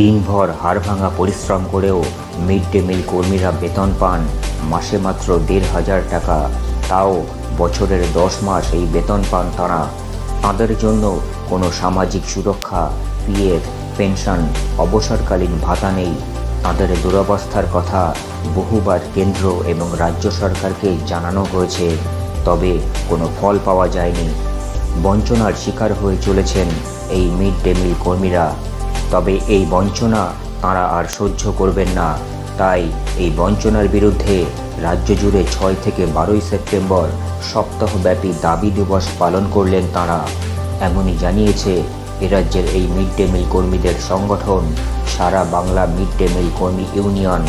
দিনভর হাড়ভাঙা পরিশ্রম করেও মিড ডে মিল কর্মীরা বেতন পান মাসে মাত্র দেড় হাজার টাকা। তাও বছরের দশ মাস এই বেতন পান তারা। তাঁদের জন্য কোনো সামাজিক সুরক্ষা, পিএফ, পেনশন, অবসরকালীন ভাতা নেই। তাঁদের দুরবস্থার কথা বহুবার কেন্দ্র এবং রাজ্য সরকারকে জানানো হয়েছে, তবে কোনো ফল পাওয়া যায়নি। বঞ্চনার শিকার হয়ে চলেছেন এই মিড ডে মিল কর্মীরা। তবে এই বঞ্চনা তাঁরা আর সহ্য করবেন না। তাই এই বঞ্চনার বিরুদ্ধে রাজ্য জুড়ে ছয় থেকে বারোই সেপ্টেম্বর সপ্তাহব্যাপী দাবি দিবস পালন করলেন তাঁরা। এমনই জানিয়েছে এ রাজ্যের এই মিড ডে মিল কর্মীদের সংগঠন সারা বাংলা মিড ডে মিল কর্মী ইউনিয়ন।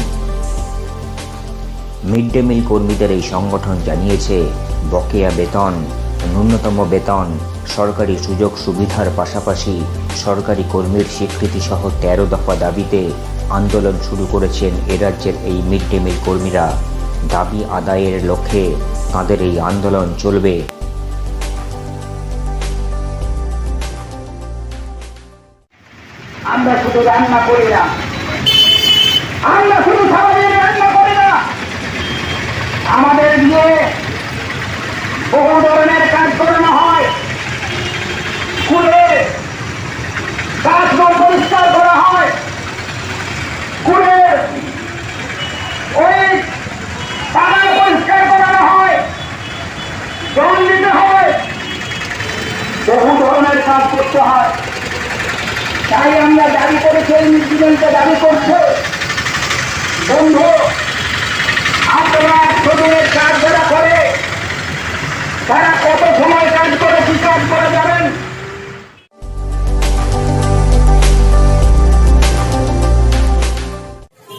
মিড ডে মিল কর্মীদের এই সংগঠন জানিয়েছে, বকেয়া বেতন ন্যূনতম বেতন, সরকারি সুযোগ সুবিধার পাশাপাশি সরকারি কর্মীর স্বীকৃতি সহ তেরো দফা দাবিতে আন্দোলন শুরু করেছেন এ রাজ্যের এই মিড ডে মিল কর্মীরা। দাবি আদায়ের লক্ষ্যে তাঁদের এই আন্দোলন চলবে। আমরা শুধু রান্না করি না আমরা শুধু সারাদিন রান্না করি না আমাদের দিয়ে বহু ধরনের কাজ করানো হয় স্কুলে গাছগুলো পরিষ্কার করা হয় স্কুলের ওই পাড়া পরিষ্কার করানো হয় জল দিতে হয় বহু ধরনের কাজ করতে হয় তাই আমরা দাবি করেছি এই জীবনকে দাবি করছে। বন্ধু, আপনারা দিনের কাজ যারা করে, তারা কত সময় কাজ করে কি কাজ করে যাবেন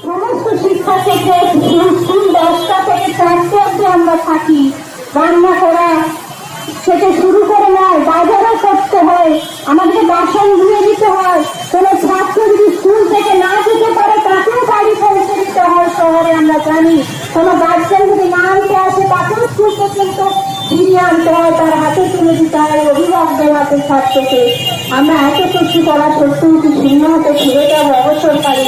সমস্ত শিক্ষা থেকে স্কুল, দশটা থেকে চারটে অব্দি আমরা থাকি। রান্না করা থেকে শুরু করে নয় বাজারও করতে হয় আমাদের বাসন ধুয়ে দিতে হয়, কোনো ছাত্র যদি স্কুল থেকে না যেতে পারে, তাকেও বাড়ি পৌঁছে দিতে হয় শহরে, আমরা জানি। কোনো গার্জেন যদি না আনতে আসে, তাকেও স্কুল পর্যন্ত ফিরিয়ে আনতে হয়, তার হাতে তুলে দিতে হয় অভিভাবকদের হাতে ছাত্রকে। আমরা এত কিছু করা সত্ত্বেও কি শূন্য হাতে ফিরে যাব অবসরকারী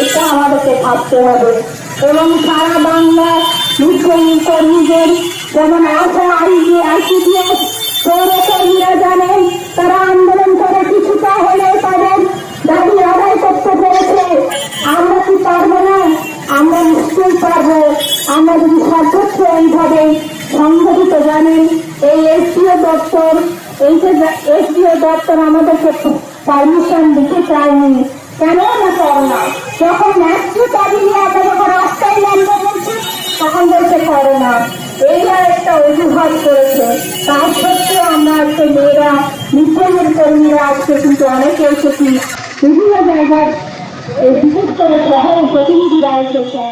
এটা আমাদেরকে ভাবতে হবে। এবং সারা বাংলার কর্মীদের যেমন আশা আইজি আইসিডিএস পৌরকর্মীরা জানেন তারা আন্দোলন করে কিছুটা হলেও তাদের দাবি আদায় করতে পেরেছে। আমরা কি পারব না? আমরা নিশ্চয়ই পারব। আমরা যদি সর্বোচ্চ এইভাবে সংগঠিত জানেন, এই এসডিও দপ্তর, এই যে এসডিও দপ্তর আমাদেরকে পারমিশন দিতে চায়নি, কেন না করে না যখন ন্যাস্ট দাবি নিয়ে আমরা যখন রাস্তায় নামবো বলছে তখন বলছে করে না এইরা একটা অজুহাত করেছে তার সত্ত্বেও আমরা আজকে মেয়েরা নিত্যমের কর্মীরা আজকে কিন্তু এসেছি বিভিন্ন জায়গার বিশেষ করে শহরের প্রতিনিধিরা এসেছে